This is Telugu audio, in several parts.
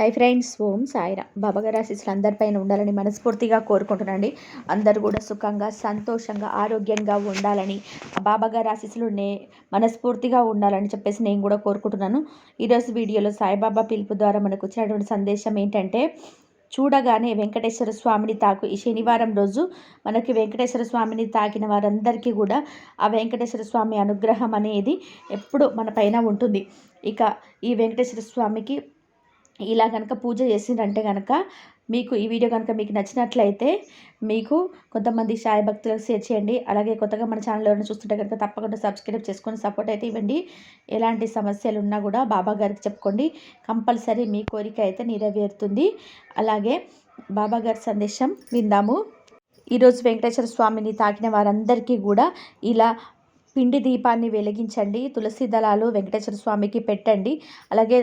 హై ఫ్రెండ్స్ ఓం సాయిరా బాబాగారు ఆశీస్సులు అందరిపైన ఉండాలని మనస్ఫూర్తిగా కోరుకుంటున్నాండి అందరూ కూడా సుఖంగా సంతోషంగా ఆరోగ్యంగా ఉండాలని బాబాగారు ఆశీస్సులు నే మనస్ఫూర్తిగా ఉండాలని చెప్పేసి నేను కూడా కోరుకుంటున్నాను. ఈరోజు వీడియోలో సాయిబాబా పిలుపు ద్వారా మనకు వచ్చినటువంటి సందేశం ఏంటంటే చూడగానే వెంకటేశ్వర స్వామిని తాకు. ఈ శనివారం రోజు మనకి వెంకటేశ్వర స్వామిని తాకిన వారందరికీ కూడా ఆ వెంకటేశ్వర స్వామి అనుగ్రహం అనేది ఎప్పుడు మన పైన ఉంటుంది. ఇక ఈ వెంకటేశ్వర స్వామికి ఇలా కనుక పూజ చేసిందంటే కనుక మీకు ఈ వీడియో కనుక మీకు నచ్చినట్లయితే మీకు కొంతమంది సాయి భక్తులకు షేర్ చేయండి. అలాగే కొత్తగా మన ఛానల్ ఎవరైనా చూస్తుంటే కనుక తప్పకుండా సబ్స్క్రైబ్ చేసుకొని సపోర్ట్ అయితే ఇవ్వండి. ఎలాంటి సమస్యలు ఉన్నా కూడా బాబా గారికి చెప్పుకోండి. కంపల్సరీ మీ కోరిక అయితే నెరవేరుతుంది. అలాగే బాబా గారి సందేశం విందాము. ఈరోజు వెంకటేశ్వర స్వామిని తాకిన వారందరికీ కూడా ఇలా పిండి దీపాన్ని వెలిగించండి. తులసి దళాలు వెంకటేశ్వర స్వామికి పెట్టండి. అలాగే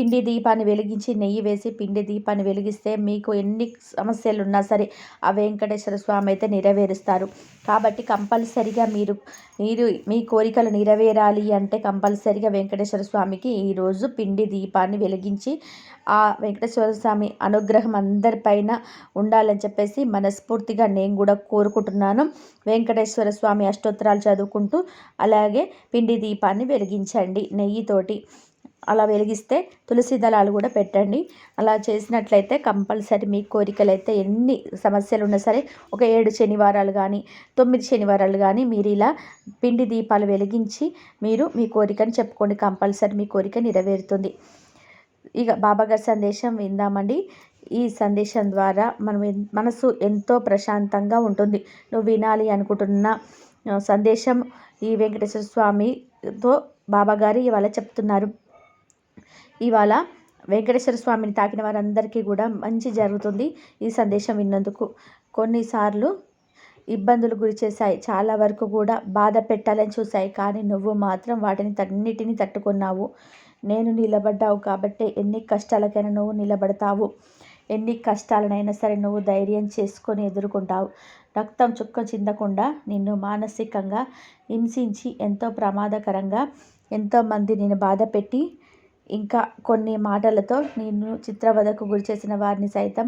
పిండి దీపాన్ని వెలిగించి నెయ్యి వేసి పిండి దీపాన్ని వెలిగిస్తే మీకు ఎన్ని సమస్యలు ఉన్నా సరే ఆ వెంకటేశ్వర స్వామి అయితే నెరవేరుస్తారు. కాబట్టి కంపల్సరిగా మీరు మీరు మీ కోరికలు నెరవేరాలి అంటే కంపల్సరిగా వెంకటేశ్వర స్వామికి ఈరోజు పిండి దీపాన్ని వెలిగించి ఆ వెంకటేశ్వర స్వామి అనుగ్రహం అందరిపైన ఉండాలని చెప్పేసి మనస్ఫూర్తిగా నేను కూడా కోరుకుంటున్నాను. వెంకటేశ్వర స్వామి అష్టోత్తరాలు చదువుకుంటూ అలాగే పిండి దీపాన్ని వెలిగించండి నెయ్యితోటి. అలా వెలిగిస్తే తులసి దళాలు కూడా పెట్టండి. అలా చేసినట్లయితే కంపల్సరీ మీ కోరికలు అయితే ఎన్ని సమస్యలు ఉన్నా సరే ఒక ఏడు శనివారాలు కానీ తొమ్మిది శనివారాలు కానీ మీరు ఇలా పిండి దీపాలు వెలిగించి మీరు మీ కోరికను చెప్పుకోండి. కంపల్సరీ మీ కోరిక నెరవేరుతుంది. ఇక బాబాగారి సందేశం విందామండి. ఈ సందేశం ద్వారా మనం మనసు ఎంతో ప్రశాంతంగా ఉంటుంది. నువ్వు వినాలి అనుకుంటున్న సందేశం ఈ వెంకటేశ్వర స్వామితో బాబాగారు ఇవాళ చెప్తున్నారు. ఇవాళ వెంకటేశ్వర స్వామిని తాకిన వారందరికీ కూడా మంచి జరుగుతుంది ఈ సందేశం విన్నందుకు. కొన్నిసార్లు ఇబ్బందులు గురి చేశాయి. చాలా వరకు కూడా బాధ పెట్టాలని చూశాయి. కానీ నువ్వు మాత్రం వాటిని అన్నిటిని తట్టుకున్నావు. నేను నిలబడ్డావు కాబట్టి ఎన్ని కష్టాలకైనా నువ్వు నిలబడతావు. ఎన్ని కష్టాలనైనా సరే నువ్వు ధైర్యం చేసుకొని ఎదుర్కొంటావు. రక్తం చుక్క చిందకుండా నిన్ను మానసికంగా హింసించి ఎంతో ప్రమాదకరంగా ఎంతోమంది నేను బాధ పెట్టి ఇంకా కొన్ని మాటలతో నేను చిత్రవధకు గురి చేసిన వారిని సైతం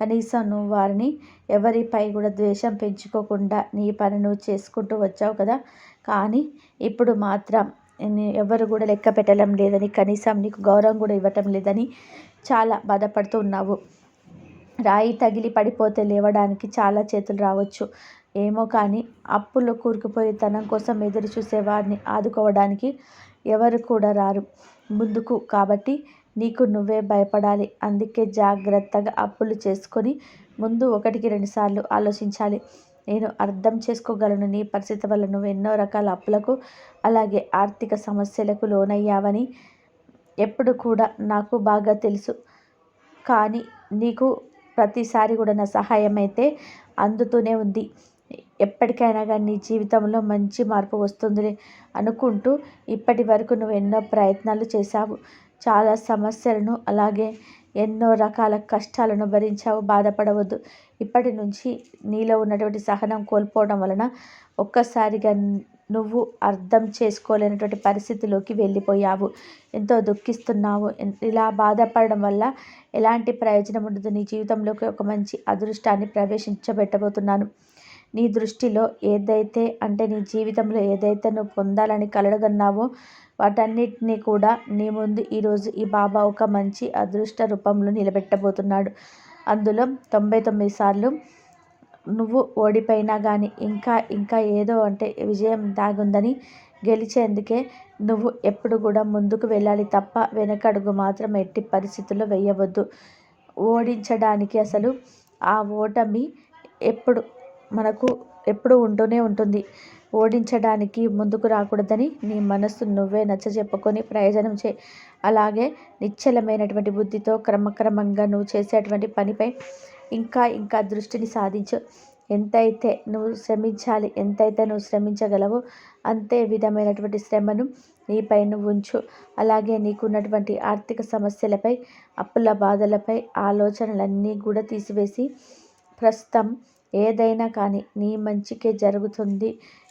కనీసం నువ్వు వారిని ఎవరిపై కూడా ద్వేషం పెంచుకోకుండా నీ పని నువ్వు చేసుకుంటూ వచ్చావు కదా. కానీ ఇప్పుడు మాత్రం ఎవరు కూడా లెక్క పెట్టడం లేదని కనీసం నీకు గౌరవం కూడా ఇవ్వటం లేదని చాలా బాధపడుతూ ఉన్నావు. రాయి తగిలి పడిపోతే లేవడానికి చాలా చేతులు రావచ్చు. ఏమో కానీ అప్పుల్లో కూరుకుపోయి తనం కోసం ఎదురు చూసేవారిని ఆదుకోవడానికి ఎవరు కూడా రారు. ముందుకు. కాబట్టి నీకు నువ్వే భయపడాలి. అందుకే జాగ్రత్తగా అప్పులు చేసుకొని ముందు ఒకటికి రెండుసార్లు ఆలోచించాలి. నేను అర్థం చేసుకోగలను. నీ పరిస్థితి వల్ల నువ్వు ఎన్నో రకాల అప్పులకు అలాగే ఆర్థిక సమస్యలకు లోనయ్యావని ఎప్పుడు కూడా నాకు బాగా తెలుసు. కానీ నీకు ప్రతిసారి కూడా నా సహాయం అయితే అందుతూనే ఉంది. ఎప్పటికైనా కానీ నీ జీవితంలో మంచి మార్పు వస్తుందిలే అనుకుంటూ ఇప్పటి వరకు నువ్వు ఎన్నో ప్రయత్నాలు చేశావు. చాలా సమస్యలను అలాగే ఎన్నో రకాల కష్టాలను భరించావు. బాధపడవద్దు. ఇప్పటి నుంచి నీలో ఉన్నటువంటి సహనం కోల్పోవడం వలన ఒక్కసారిగా నువ్వు అర్థం చేసుకోలేనటువంటి పరిస్థితిలోకి వెళ్ళిపోయావు. ఎంతో దుఃఖిస్తున్నావు. ఇలా బాధపడడం వల్ల ఎలాంటి ప్రయోజనం ఉండదు. నీ జీవితంలోకి ఒక మంచి అదృష్టాన్ని ప్రవేశించబెట్టబోతున్నాను. నీ దృష్టిలో ఏదైతే అంటే నీ జీవితంలో ఏదైతే నువ్వు పొందాలని కలడగన్నావో వాటన్నిటినీ కూడా నీ ముందు ఈరోజు ఈ బాబా ఒక మంచి అదృష్ట రూపంలో నిలబెట్టబోతున్నాడు. అందులో తొంభై తొమ్మిది సార్లు నువ్వు ఓడిపోయినా కానీ ఇంకా ఇంకా ఏదో అంటే విజయం దాగుందని గెలిచేందుకే నువ్వు ఎప్పుడు కూడా ముందుకు వెళ్ళాలి తప్ప వెనకడుగు మాత్రం ఎట్టి పరిస్థితుల్లో వేయవద్దు. ఓడించడానికి అసలు ఆ ఓటమి ఎప్పుడు మనకు ఎప్పుడు ఉంటూనే ఉంటుంది. ఓడించడానికి ముందుకు రాకూడదని నీ మనస్సు నువ్వే నచ్చజెప్పుకొని ప్రయోజనం చే అలాగే నిశ్చలమైనటువంటి బుద్ధితో క్రమక్రమంగా నువ్వు చేసేటువంటి పనిపై ఇంకా ఇంకా దృష్టిని సాధించు. ఎంతైతే నువ్వు శ్రమించాలి ఎంతైతే నువ్వు శ్రమించగలవో అంతే విధమైనటువంటి శ్రమను నీపై నువ్వు ఉంచు. అలాగే నీకున్నటువంటి ఆర్థిక సమస్యలపై అప్పుల బాధలపై ఆలోచనలన్నీ కూడా తీసివేసి ప్రస్తుతం ఏదైనా కానీ నీ మంచికే జరుగుతుంది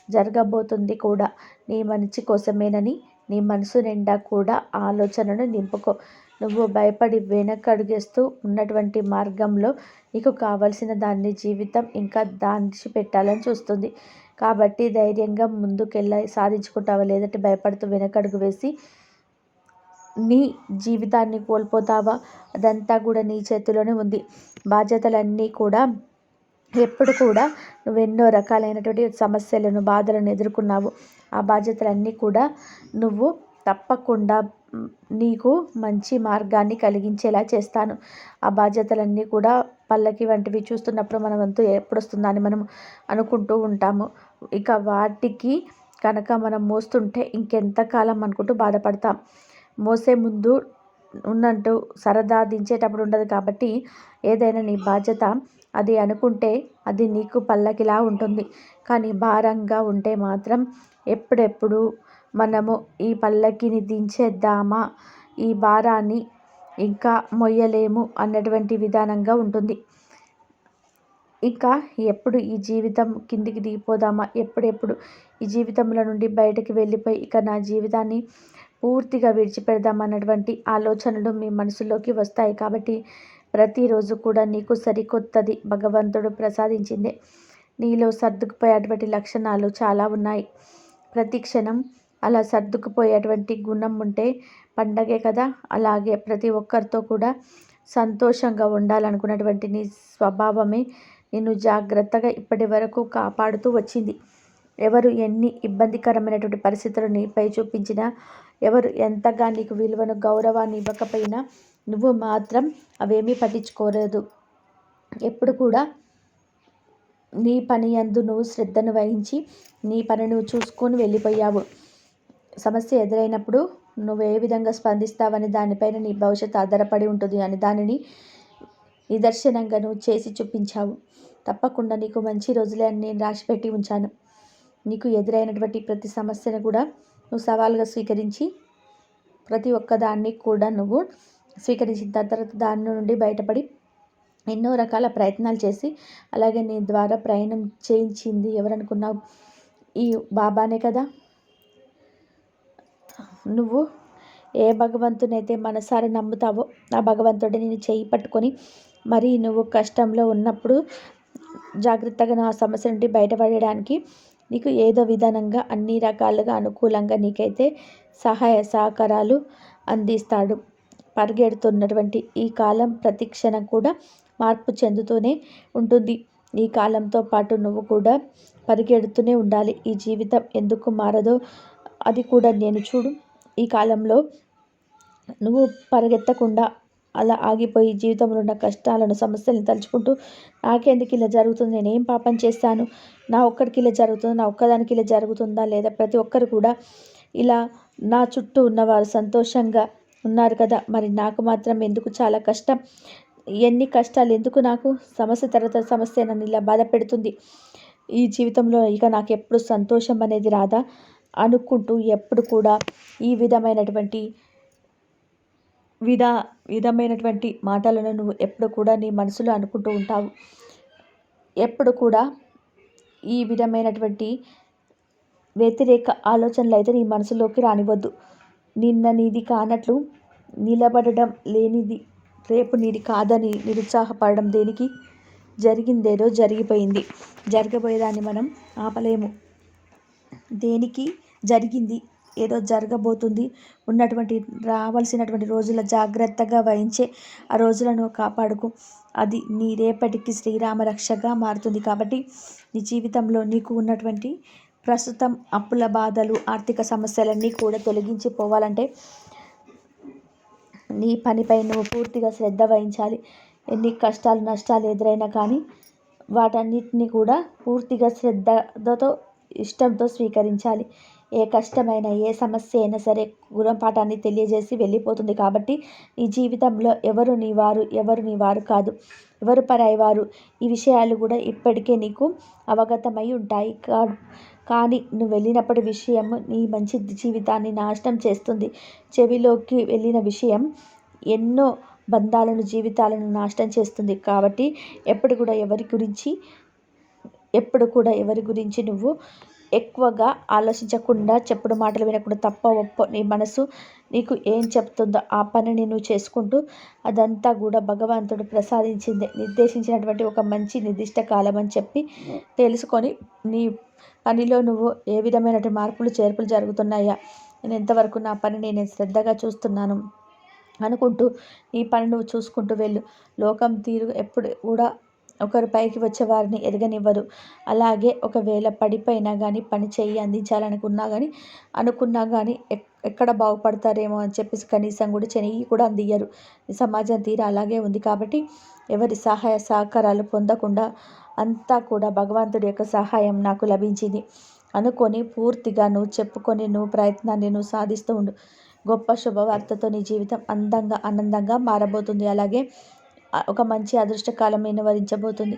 జరగబోతుంది కూడా. నీ మంచి కోసమేనని నీ మనసు నిండా కూడా ఆలోచనను నింపుకో. నువ్వు భయపడి వెనకడుగేస్తూ ఉన్నటువంటి మార్గంలో నీకు కావలసిన దాన్ని జీవితం ఇంకా దాచి పెట్టాలని చూస్తుంది. కాబట్టి ధైర్యంగా ముందుకెళ్ళ సాధించుకుంటావా లేదంటే భయపడుతూ వెనకడుగు వేసి నీ జీవితాన్ని కోల్పోతావా? అదంతా కూడా నీ చేతిలోనే ఉంది. బాధ్యతలన్నీ కూడా ఎప్పుడు కూడా నువ్వు ఎన్నో రకాలైనటువంటి సమస్యలను బాధలను ఎదుర్కొన్నావు. ఆ బాధ్యతలన్నీ కూడా నువ్వు తప్పకుండా నీకు మంచి మార్గాన్ని కలిగించేలా చేస్తాను. ఆ బాధ్యతలన్నీ కూడా పల్లకి వంటివి చూస్తున్నప్పుడు మన వంతు ఎప్పుడు అని మనం అనుకుంటూ ఉంటాము. ఇక వాటికి కనుక మనం మోస్తుంటే ఇంకెంతకాలం అనుకుంటూ బాధపడతాం. మోసే ముందు ఉన్నట్టు సరదా దించేటప్పుడు ఉండదు కాబట్టి ఏదైనా నీ బాధ్యత అది అనుకుంటే అది నీకు పల్లకిలా ఉంటుంది. కానీ భారంగా ఉంటే మాత్రం ఎప్పుడెప్పుడు మనము ఈ పల్లకిని దించేద్దామా? ఈ భారాన్ని ఇంకా మొయ్యలేము అన్నటువంటి విధానంగా ఉంటుంది. ఇంకా ఎప్పుడు ఈ జీవితం కిందికి దిగిపోదామా? ఎప్పుడెప్పుడు ఈ జీవితంలో నుండి బయటకు వెళ్ళిపోయి ఇక నా జీవితాన్ని పూర్తిగా విడిచిపెడదామన్నటువంటి ఆలోచనలు మీ మనసులోకి వస్తాయి. కాబట్టి ప్రతిరోజు కూడా నీకు సరికొత్తది. భగవంతుడు ప్రసాదించిందే. నీలో సర్దుకుపోయేటువంటి లక్షణాలు చాలా ఉన్నాయి. ప్రతి క్షణం అలా సర్దుకుపోయేటువంటి గుణం ఉంటే పండగే కదా. అలాగే ప్రతి ఒక్కరితో కూడా సంతోషంగా ఉండాలనుకున్నటువంటి నీ స్వభావమే నిన్ను జాగ్రత్తగా ఇప్పటి వరకు కాపాడుతూ వచ్చింది. ఎవరు ఎన్ని ఇబ్బందికరమైనటువంటి పరిస్థితులు నీపై చూపించినా ఎవరు ఎంతగా నీకు విలువను గౌరవాన్ని ఇవ్వకపోయినా నువ్వు మాత్రం అవేమీ పట్టించుకోలేదు. ఎప్పుడు కూడా నీ పని అందు నువ్వు శ్రద్ధను వహించి నీ పని నువ్వు చూసుకొని వెళ్ళిపోయావు. సమస్య ఎదురైనప్పుడు నువ్వు ఏ విధంగా స్పందిస్తావని దానిపైన నీ భవిష్యత్తు ఆధారపడి ఉంటుంది అని దానిని నిదర్శనంగా నువ్వు చేసి చూపించావు. తప్పకుండా నీకు మంచి రోజులే అని నేను రాసిపెట్టి ఉంచాను. నీకు ఎదురైనటువంటి ప్రతి సమస్యను కూడా నువ్వు సవాల్గా స్వీకరించి ప్రతి ఒక్కదాన్ని కూడా నువ్వు స్వీకరించిన తర్వాత దాని నుండి బయటపడి ఎన్నో రకాల ప్రయత్నాలు చేసి అలాగే నీ ద్వారా ప్రయాణం చేయించింది. ఎవరనుకున్నావు? ఈ బాబానే కదా? నువ్వు ఏ భగవంతునైతే మనసారి నమ్ముతావో ఆ భగవంతుడి నేను చేయి పట్టుకొని మరి నువ్వు కష్టంలో ఉన్నప్పుడు జాగ్రత్తగా నా సమస్య నుండి బయటపడడానికి నీకు ఏదో విధానంగా అన్ని రకాలుగా అనుకూలంగా నీకైతే సహాయ సహకారాలు అందిస్తాడు. పరిగెడుతున్నటువంటి ఈ కాలం ప్రతిక్షణం కూడా మార్పు చెందుతూనే ఉంటుంది. ఈ కాలంతో పాటు నువ్వు కూడా పరిగెడుతూనే ఉండాలి. ఈ జీవితం ఎందుకు మారదో అది కూడా నేను చూడు. ఈ కాలంలో నువ్వు పరిగెత్తకుండా అలా ఆగిపోయి జీవితంలో ఉన్న కష్టాలను సమస్యలను తలుచుకుంటూ నాకెందుకు ఇలా జరుగుతుంది? నేనేం పాపం చేస్తాను? నా ఒక్కడికి ఇలా జరుగుతుంది? నా ఒక్కదానికి ఇలా జరుగుతుందా? లేదా ప్రతి ఒక్కరు కూడా ఇలా నా చుట్టూ ఉన్నవారు సంతోషంగా ఉన్నారు కదా. మరి నాకు మాత్రం ఎందుకు చాలా కష్టం? ఎన్ని కష్టాలు ఎందుకు నాకు సమస్య తర్వాత సమస్య నన్ను ఇలా బాధ పెడుతుంది? ఈ జీవితంలో ఇక నాకు ఎప్పుడు సంతోషం అనేది రాదా? అనుకుంటూ ఎప్పుడు కూడా ఈ విధమైనటువంటి విధ విధమైనటువంటి మాటలను నువ్వు ఎప్పుడు కూడా నీ మనసులో అనుకుంటూ ఉంటావు. ఎప్పుడు కూడా ఈ విధమైనటువంటి వ్యతిరేక ఆలోచనలు అయితే నీ మనసులోకి రానివ్వద్దు. నిన్న నీది కానట్లు నిలబడడం లేనిది రేపు నీది కాదని నిరుత్సాహపడడం దేనికి? జరిగిందేదో జరిగిపోయింది. జరగబోయేదాన్ని మనం ఆపలేము. దేనికి జరిగింది? ఏదో జరగబోతుంది. ఉన్నటువంటి రావాల్సినటువంటి రోజుల జాగ్రత్తగా వహించే ఆ రోజులను కాపాడుకు. అది నీ రేపటికి శ్రీరామ రక్షగా మారుతుంది కాబట్టి నీ జీవితంలో నీకు ఉన్నటువంటి ప్రస్తుతం అప్పుల బాధలు ఆర్థిక సమస్యలన్నీ కూడా తొలగించిపోవాలంటే నీ పనిపై నువ్వు పూర్తిగా శ్రద్ధ వహించాలి. ఎన్ని కష్టాలు నష్టాలు ఎదురైనా కానీ వాటన్నిటిని కూడా పూర్తిగా శ్రద్ధతో ఇష్టంతో స్వీకరించాలి. ఏ కష్టమైన ఏ సమస్య అయినా సరే గుణపాఠాన్ని తెలియజేసి వెళ్ళిపోతుంది కాబట్టి నీ జీవితంలో ఎవరు నీ వారు ఎవరు నీ వారు కాదు. ఎవరు పరాయి వారు? ఈ విషయాలు కూడా ఇప్పటికే నీకు అవగతమై ఉంటాయి. కాదు కానీ నువ్వు వెళ్ళినప్పటి విషయం నీ మంచి జీవితాన్ని నాశనం చేస్తుంది. చెవిలోకి వెళ్ళిన విషయం ఎన్నో బంధాలను జీవితాలను నాశనం చేస్తుంది. కాబట్టి ఎప్పుడు కూడా ఎవరి గురించి ఎప్పుడు కూడా ఎవరి గురించి నువ్వు ఎక్కువగా ఆలోచించకుండా చెప్పుడు మాటలు వినకుండా తప్ప ఒప్ప నీ మనసు నీకు ఏం చెప్తుందో ఆ పనిని నువ్వు చేసుకుంటూ అదంతా కూడా భగవంతుడు ప్రసాదించింది నిర్దేశించినటువంటి ఒక మంచి నిర్దిష్ట కాలం అని చెప్పి తెలుసుకొని నీ పనిలో నువ్వు ఏ విధమైన మార్పులు చేర్పులు జరుగుతున్నాయా? నేను ఎంతవరకు నా పనిని నేను శ్రద్ధగా చూస్తున్నాను అనుకుంటూ నీ పని నువ్వు చూసుకుంటూ వెళ్ళు. లోకం తీరు ఎప్పుడు కూడా ఒకరు పైకి వచ్చే వారిని ఎదగనివ్వరు అలాగే ఒకవేళ పడిపోయినా కానీ పని చేయి అందించాలనుకున్నా కానీ అనుకున్నా కానీ ఎక్కడ బాగుపడతారేమో అని చెప్పేసి కనీసం కూడా చెయ్యి కూడా అందియ్యరు. ఈ సమాజం తీరు అలాగే ఉంది కాబట్టి ఎవరి సహాయ సహకారాలు పొందకుండా అంతా కూడా భగవంతుడి యొక్క సహాయం నాకు లభించింది. అనుకొని పూర్తిగా నువ్వు చెప్పుకొని నువ్వు ప్రయత్నాన్ని నువ్వు సాధిస్తూ ఉండు. గొప్ప శుభవార్తతో నీ జీవితం అందంగా ఆనందంగా మారబోతుంది. అలాగే ఒక మంచి అదృష్టకాలం నివరించబోతుంది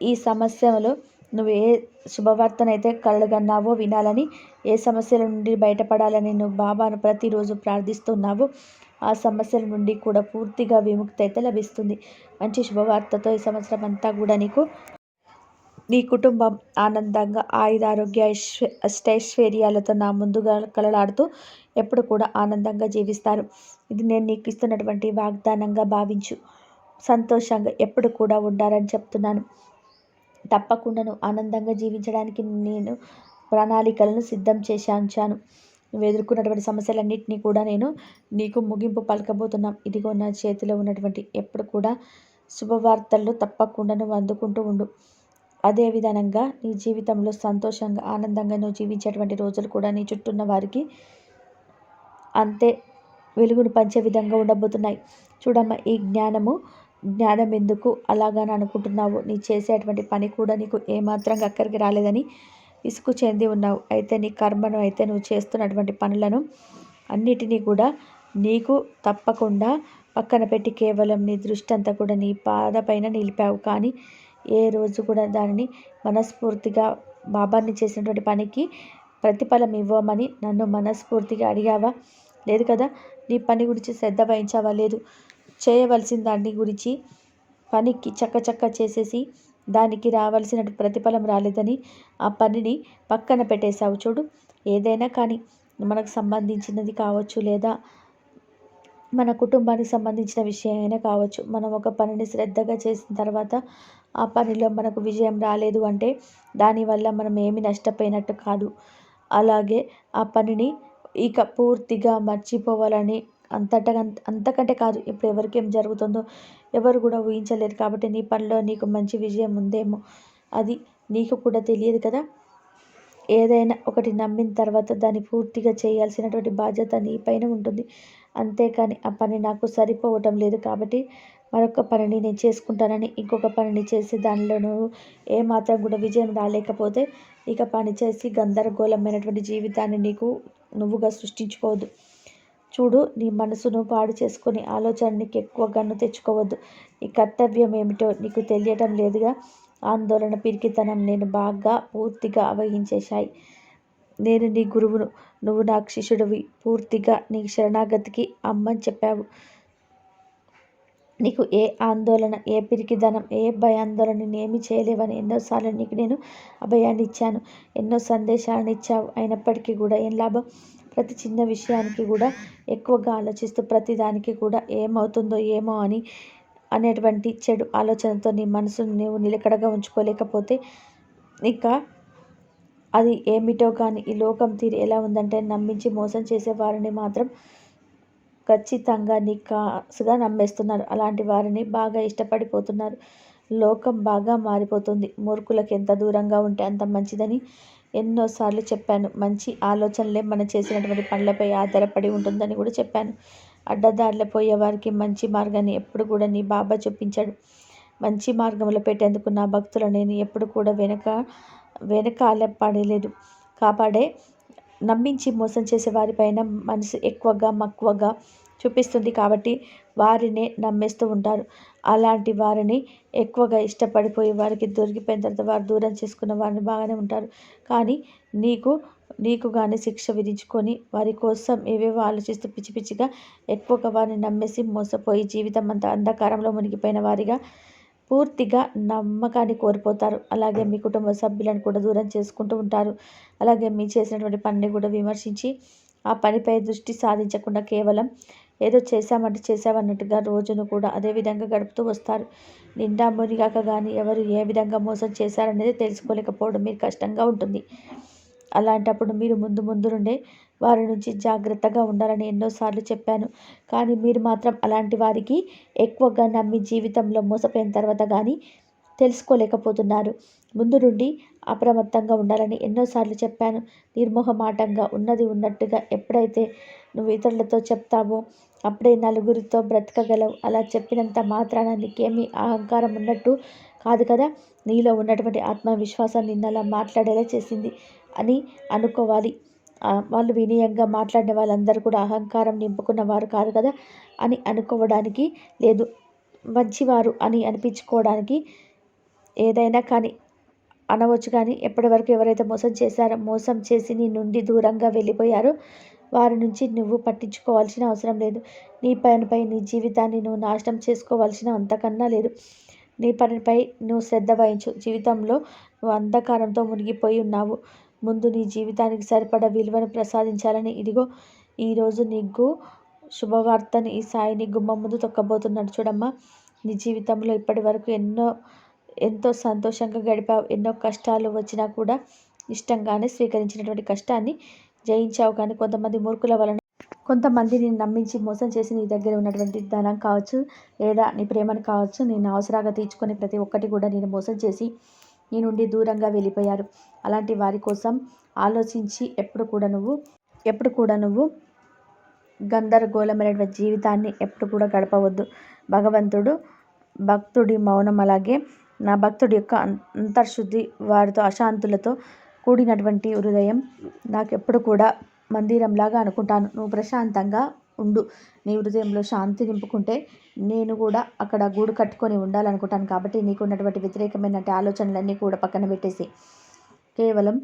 ఈ సమస్యలో నువ్వు ఏ శుభవార్తనైతే కలగన్నావో వినాలని ఏ సమస్యల నుండి బయటపడాలని నువ్వు బాబాను ప్రతిరోజు ప్రార్థిస్తున్నావో ఆ సమస్యల నుండి కూడా పూర్తిగా విముక్తి అయితే లభిస్తుంది. మంచి శుభవార్తతో ఈ సంవత్సరం అంతా కూడా నీకు నీ కుటుంబం ఆనందంగా ఆయుధారోగ్య అష్టైశ్వర్యాలతో నా ముందుగా కలలాడుతూ ఎప్పుడు కూడా ఆనందంగా జీవిస్తారు. ఇది నేను నీకు ఇస్తున్నటువంటి వాగ్దానంగా భావించు. సంతోషంగా ఎప్పుడు కూడా ఉండాలని చెప్తున్నాను. తప్పకుండాను ఆనందంగా జీవించడానికి నేను ప్రణాళికలను సిద్ధం చేసి ఉంచాను నువ్వు ఎదుర్కొన్నటువంటి సమస్యలన్నింటినీ కూడా నేను నీకు ముగింపు పలకబోతున్నాం. ఇదిగో నా చేతిలో ఉన్నటువంటి ఎప్పుడు కూడా శుభవార్తల్లో తప్పకుండా నువ్వు అందుకుంటూ ఉండు. అదే విధానంగా నీ జీవితంలో సంతోషంగా ఆనందంగా నువ్వు జీవించేటువంటి రోజులు కూడా నీ చుట్టూ ఉన్న వారికి అంతే వెలుగును పంచే విధంగా ఉండబోతున్నాయి. చూడమ్మా ఈ జ్ఞానము జ్ఞానం ఎందుకు అలాగని అనుకుంటున్నావు నీ చేసేటువంటి పని కూడా నీకు ఏమాత్రం అక్కడికి రాలేదని ఇసుకు చెంది ఉన్నావు. అయితే నీ కర్మను అయితే నువ్వు చేస్తున్నటువంటి పనులను అన్నిటినీ కూడా నీకు తప్పకుండా పక్కన పెట్టి కేవలం నీ దృష్టి అంతా కూడా నీ పాదపైన నిలిపావు. కానీ ఏ రోజు కూడా దానిని మనస్ఫూర్తిగా బాబాని చేసినటువంటి పనికి ప్రతిఫలం ఇవ్వమని నన్ను మనస్ఫూర్తిగా అడిగావా? లేదు కదా నీ పని గురించి శ్రద్ధ వహించావా? లేదు. చేయవలసిన దాని గురించి పనికి చక్క చేసేసి దానికి రావాల్సిన ప్రతిఫలం రాలేదని ఆ పనిని పక్కన పెట్టేశావు చూడు. ఏదైనా కానీ మనకు సంబంధించినది కావచ్చు లేదా మన కుటుంబానికి సంబంధించిన విషయం అయినా కావచ్చు. మనం ఒక పనిని శ్రద్ధగా చేసిన తర్వాత ఆ పనిలో మనకు విజయం రాలేదు అంటే దానివల్ల మనం ఏమి నష్టపోయినట్టు కాదు. అలాగే ఆ పనిని ఇక పూర్తిగా మర్చిపోవాలని అంతటా అంతకంటే కాదు ఇప్పుడు ఎవరికి ఏం జరుగుతుందో ఎవరు కూడా ఊహించలేరు కాబట్టి నీ పనిలో నీకు మంచి విజయం ఉందేమో అది నీకు కూడా తెలియదు కదా. ఏదైనా ఒకటి నమ్మిన తర్వాత దాన్ని పూర్తిగా చేయాల్సినటువంటి బాధ్యత నీ పైన ఉంటుంది. అంతేకాని ఆ పని నాకు సరిపోవటం లేదు కాబట్టి మరొక పనిని నేను చేసుకుంటానని ఇంకొక పనిని చేసి దానిలోనూ ఏమాత్రం కూడా విజయం రాలేకపోతే ఇక పని చేసి గందరగోళమైనటువంటి జీవితాన్ని నీకు నువ్వుగా సృష్టించుకోవద్దు. చూడు నీ మనసును పాడు చేసుకుని ఆలోచన నీకు ఎక్కువ గన్ను తెచ్చుకోవద్దు. నీ కర్తవ్యం ఏమిటో నీకు తెలియటం లేదుగా. ఆందోళన పిరికితనం నేను బాగా పూర్తిగా అవహించేశాయి. నేను నీ గురువును. నువ్వు నాకు శిష్యుడివి. పూర్తిగా నీ శరణాగతికి అమ్మని చెప్పావు. నీకు ఏ ఆందోళన ఏ పిరికిదనం ఏ భయాందోళన ఏమి చేయలేవని ఎన్నోసార్లు నీకు నేను అభయాన్ని ఇచ్చాను ఎన్నో సందేశాలను ఇచ్చావు అయినప్పటికీ కూడా ఏం లాభం? ప్రతి చిన్న విషయానికి కూడా ఎక్కువగా ఆలోచిస్తూ ప్రతిదానికి కూడా ఏమవుతుందో ఏమో అని అనేటువంటి చెడు ఆలోచనతో నీ మనసును నువ్వు నిలకడగా ఉంచుకోలేకపోతే ఇంకా అది ఏమిటో కానీ ఈ లోకం తీరు ఎలా ఉందంటే నమ్మించి మోసం చేసే వారిని మాత్రం ఖచ్చితంగా నికాసుగా నమ్మేస్తున్నారు. అలాంటి వారిని బాగా ఇష్టపడిపోతున్నారు. లోకం బాగా మారిపోతుంది. మూర్ఖులకు ఎంత దూరంగా ఉంటే అంత మంచిదని ఎన్నోసార్లు చెప్పాను. మంచి ఆలోచనలే మనం చేసినటువంటి పనులపై ఆధారపడి ఉంటుందని కూడా చెప్పాను. అడ్డదారిలో పోయేవారికి మంచి మార్గాన్ని ఎప్పుడు కూడా నీ బాబా చూపించాడు. మంచి మార్గంలో పెట్టేందుకు నా భక్తులు నేను ఎప్పుడు కూడా వెనక వెనకాల పడలేదు. కాపాడే నమ్మించి మోసం చేసే వారిపైన మనసు ఎక్కువగా మక్కువగా చూపిస్తుంది కాబట్టి వారినే నమ్మేస్తూ ఉంటారు. అలాంటి వారిని ఎక్కువగా ఇష్టపడిపోయి వారికి దొరికిపోయిన తర్వాత వారు దూరం చేసుకున్న వారిని బాగానే ఉంటారు. కానీ నీకు నీకు కానీ శిక్ష విధించుకొని వారి కోసం ఏవేవో ఆలోచిస్తూ పిచ్చి పిచ్చిగా ఎక్కువగా వారిని నమ్మేసి మోసపోయి జీవితం అంతా అంధకారంలో మునిగిపోయిన వారిగా పూర్తిగా నమ్మకాన్ని కోల్పోతారు. అలాగే మీ కుటుంబ సభ్యులను కూడా దూరం చేసుకుంటూ ఉంటారు. అలాగే మీ చేసినటువంటి పనిని కూడా విమర్శించి ఆ పనిపై దృష్టి సాధించకుండా కేవలం ఏదో చేశామంటే చేశామన్నట్టుగా రోజును కూడా అదే విధంగా గడుపుతూ వస్తారు. నిండా మునిగాక కానీ ఎవరు ఏ విధంగా మోసం చేశారనేది తెలుసుకోలేకపోవడం మీరు కష్టంగా ఉంటుంది. అలాంటప్పుడు మీరు ముందు ముందు నుండే వారి నుంచి జాగ్రత్తగా ఉండాలని ఎన్నోసార్లు చెప్పాను. కానీ మీరు మాత్రం అలాంటి వారికి ఎక్కువగా నమ్మి జీవితంలో మోసపోయిన తర్వాత కానీ తెలుసుకోలేకపోతున్నారు. ముందు నుండి అప్రమత్తంగా ఉండాలని ఎన్నోసార్లు చెప్పాను. నిర్మోహమాటంగా ఉన్నది ఉన్నట్టుగా ఎప్పుడైతే నువ్వు ఇతరులతో చెప్తావో అప్పుడే నలుగురితో బ్రతకగలవు. అలా చెప్పినంత మాత్రాన నీకేమీ అహంకారం ఉన్నట్టు కాదు కదా? నీలో ఉన్నటువంటి ఆత్మవిశ్వాసం నిన్నలా మాట్లాడేలా చేసింది అని అనుకోవాలి. వాళ్ళు వినయంగా మాట్లాడిన వాళ్ళందరూ కూడా అహంకారం నింపుకున్న వారు కాదు కదా? అని అనుకోవడానికి లేదు. మంచివారు అని అనిపించుకోవడానికి ఏదైనా కానీ అనవచ్చు కానీ ఎప్పటివరకు ఎవరైతే మోసం చేశారో మోసం చేసి నీ నుండి దూరంగా వెళ్ళిపోయారో వారి నుంచి నువ్వు పట్టించుకోవాల్సిన అవసరం లేదు. నీ పనిపై నీ జీవితాన్ని నువ్వు నాశనం చేసుకోవాల్సిన అంతకన్నా లేదు. నీ పనిపై నువ్వు శ్రద్ధ వహించు. జీవితంలో నువ్వు అంధకారంతో మునిగిపోయి ఉన్నావు. ముందు నీ జీవితానికి సరిపడ విలువను ప్రసాదించాలని ఇదిగో ఈరోజు నీకు శుభవార్తని ఈ సాయిని గుమ్మం ముందు తొక్కబోతున్నాడు. చూడమ్మా నీ జీవితంలో ఇప్పటి వరకు ఎన్నో ఎంతో సంతోషంగా గడిపావు ఎన్నో కష్టాలు వచ్చినా కూడా ఇష్టంగానే స్వీకరించినటువంటి కష్టాన్ని జయించావు. కానీ కొంతమంది మూర్ఖుల వలన కొంతమందిని నమ్మించి మోసం చేసి నీ దగ్గర ఉన్నటువంటి ధనం కావచ్చు లేదా నీ ప్రేమను కావచ్చు నేను అవసరాగా తీర్చుకొని ప్రతి ఒక్కటి కూడా నేను మోసం చేసి నీ నుండి దూరంగా వెళ్ళిపోయారు. అలాంటి వారి కోసం ఆలోచించి ఎప్పుడు కూడా నువ్వు ఎప్పుడు కూడా నువ్వు గందరగోళమైనటువంటి జీవితాన్ని ఎప్పుడు కూడా గడపవద్దు. భగవంతుడు భక్తుడి మౌనం అలాగే నా భక్తుడి యొక్క అంతర్శుద్ధి వారితో అశాంతులతో కూడినటువంటి హృదయం. నాకు ఎప్పుడు కూడా మందిరంలాగా అనుకుంటాను. నువ్వు ప్రశాంతంగా ఉండు. నీ హృదయంలో శాంతి నింపుకుంటే నేను కూడా అక్కడ గూడు కట్టుకొని ఉండాలనుకుంటాను కాబట్టి నీకు ఉన్నటువంటి వ్యతిరేకమైన ఆలోచనలన్నీ కూడా పక్కన పెట్టేసి. కేవలం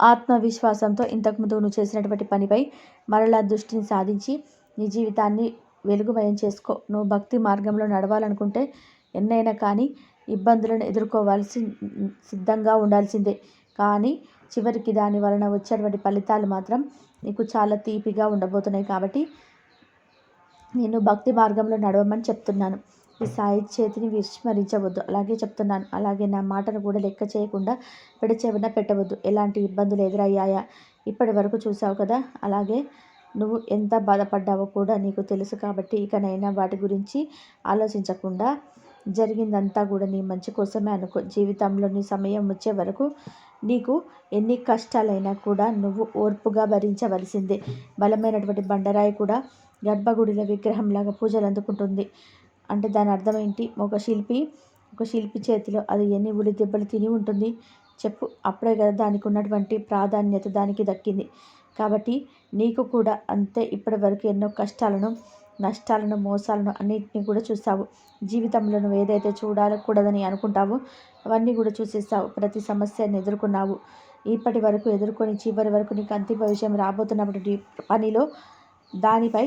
ఆత్మవిశ్వాసంతో ఇంతకుముందు నువ్వు చేసినటువంటి పనిపై మరలా దృష్టిని సాధించి నీ జీవితాన్ని వెలుగుమయం చేసుకో. నువ్వు భక్తి మార్గంలో నడవాలనుకుంటే ఎన్నైనా కానీ ఇబ్బందులను ఎదుర్కోవాల్సి సిద్ధంగా ఉండాల్సిందే. కానీ చివరికి దాని వలన వచ్చేటువంటి ఫలితాలు మాత్రం నీకు చాలా తీపిగా ఉండబోతున్నాయి కాబట్టి నేను భక్తి మార్గంలో నడవమని చెప్తున్నాను. ఈ సాయి చేతిని విస్మరించవద్దు. అలాగే చెప్తున్నాను. అలాగే నా మాటను కూడా లెక్క చేయకుండా పెడచెవిన పెట్టవద్దు. ఎలాంటి ఇబ్బందులు ఎదురయ్యాయా? ఇప్పటి వరకు చూసావు కదా. అలాగే నువ్వు ఎంత బాధపడ్డావో కూడా నీకు తెలుసు కాబట్టి ఇకనైనా వాటి గురించి ఆలోచించకుండా జరిగిందంతా కూడా నీ మంచి కోసమే అనుకో. జీవితంలో నీ సమయం వచ్చే వరకు నీకు ఎన్ని కష్టాలైనా కూడా నువ్వు ఓర్పుగా భరించవలసిందే. బలమైనటువంటి బండరాయి కూడా గర్భగుడిలో విగ్రహంలాగా పూజలు అందుకుంటుంది. అంటే దాని అర్థం ఏంటి? ఒక శిల్పి ఒక శిల్పి చేతిలో అది ఎన్ని ఉలి దెబ్బలు తిని ఉంటుంది చెప్పు. అప్పుడే కదా దానికి ఉన్నటువంటి ప్రాధాన్యత దానికి దక్కింది. కాబట్టి నీకు కూడా అంతే ఇప్పటి వరకు ఎన్నో కష్టాలను నష్టాలను మోసాలను అన్నింటినీ కూడా చూస్తావు జీవితంలో నువ్వు ఏదైతే చూడకూడదని అనుకుంటావో అవన్నీ కూడా చూసేస్తావు ప్రతి సమస్యను ఎదుర్కొన్నావు. ఇప్పటి వరకు ఎదుర్కొని చివరి వరకు నీకు అంతిమ విషయం రాబోతున్నటువంటి పనిలో దానిపై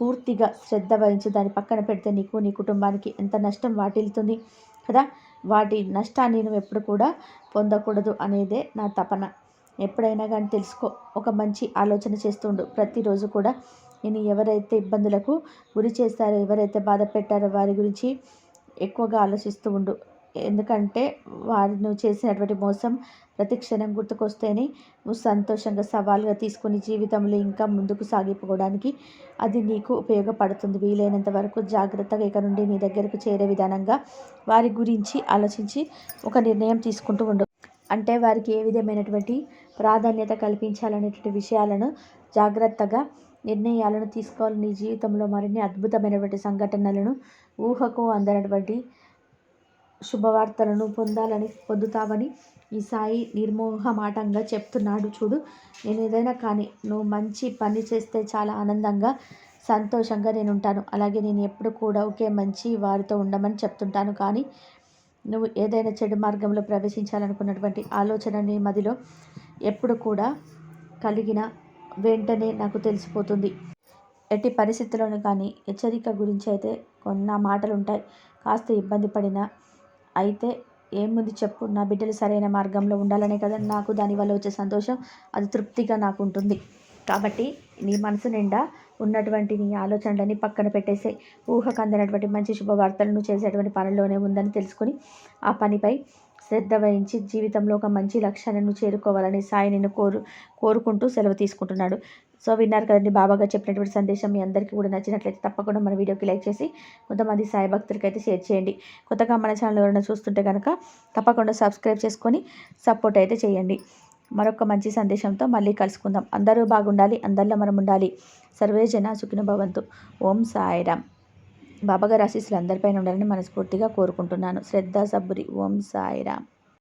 పూర్తిగా శ్రద్ధ వహించి దాని పక్కన పెడితే నీకు నీ కుటుంబానికి ఎంత నష్టం వాటిల్లుతుంది కదా? వాటి నష్టాన్ని నువ్వు ఎప్పుడు కూడా పొందకూడదు అనేదే నా తపన. ఎప్పుడైనా కానీ తెలుసుకో ఒక మంచి ఆలోచన చేస్తుండు. ప్రతిరోజు కూడా నేను ఎవరైతే ఇబ్బందులకు గురి చేస్తారో ఎవరైతే బాధ పెట్టారో వారి గురించి ఎక్కువగా ఆలోచిస్తూ ఉండు. ఎందుకంటే వారు నువ్వు చేసినటువంటి మోసం ప్రతి క్షణం గుర్తుకొస్తేనే నువ్వు సంతోషంగా సవాల్గా తీసుకుని జీవితంలో ఇంకా ముందుకు సాగిపోవడానికి అది నీకు ఉపయోగపడుతుంది. వీలైనంత వరకు జాగ్రత్తగా ఇక నుండి నీ దగ్గరకు చేరే విధానంగా వారి గురించి ఆలోచించి ఒక నిర్ణయం తీసుకుంటూ ఉండు. అంటే వారికి ఏ విధమైనటువంటి ప్రాధాన్యత కల్పించాలనేటువంటి విషయాలను జాగ్రత్తగా నిర్ణయాలను తీసుకోవాలి. నీ జీవితంలో మరిన్ని అద్భుతమైనటువంటి సంఘటనలను ఊహకు అందనటువంటి శుభవార్తలను పొందాలని పొందుతావని ఈ సాయి నిర్మోహమాటంగా చెప్తున్నాడు. చూడు నేను ఏదైనా కానీ నువ్వు మంచి పని చేస్తే చాలా ఆనందంగా సంతోషంగా నేను ఉంటాను అలాగే నేను ఎప్పుడు కూడా ఒకే మంచి వారితో ఉండమని చెప్తుంటాను. కానీ నువ్వు ఏదైనా చెడు మార్గంలో ప్రవేశించాలనుకున్నటువంటి ఆలోచన నీ మదిలో ఎప్పుడు కూడా కలిగిన వెంటనే నాకు తెలిసిపోతుంది. ఎట్టి పరిస్థితుల్లోనూ కానీ హెచ్చరిక గురించి అయితే కొన్న మాటలు ఉంటాయి కాస్త ఇబ్బంది పడినా అయితే ఏముంది చెప్పు నా బిడ్డలు సరైన మార్గంలో ఉండాలనే కదా నాకు దానివల్ల వచ్చే సంతోషం. అది తృప్తిగా నాకు ఉంటుంది కాబట్టి నీ మనసు నిండా ఉన్నటువంటి నీ ఆలోచనలని పక్కన పెట్టేసే ఊహకు అందినటువంటి మంచి శుభవార్తలను చేసేటువంటి పనిలోనే ఉందని తెలుసుకొని ఆ పనిపై శ్రద్ధ వహించి జీవితంలో ఒక మంచి లక్ష్యాలను చేరుకోవాలని సాయి నిన్ను కోరు కోరుకుంటూ సెలవు తీసుకుంటున్నాడు. సో విన్నారు కదండి బాబాగా చెప్పినటువంటి సందేశం మీ అందరికీ కూడా నచ్చినట్లయితే తప్పకుండా మన వీడియోకి లైక్ చేసి కొంతమంది సాయి భక్తులకి అయితే షేర్ చేయండి. కొత్తగా మన ఛానల్ ఎవరైనా చూస్తుంటే కనుక తప్పకుండా సబ్స్క్రైబ్ చేసుకొని సపోర్ట్ అయితే చేయండి. మరొక మంచి సందేశంతో మళ్ళీ కలుసుకుందాం. అందరూ బాగుండాలి అందరిలో మనం ఉండాలి. సర్వే జన సుఖిన భవంతు. ఓం సాయిరామ్. బాబాగారి ఆశీస్సులు అందరిపైన ఉండాలని మనస్ఫూర్తిగా కోరుకుంటున్నాను. శ్రద్ధా సబ్బురి ఓం సాయిరామ్.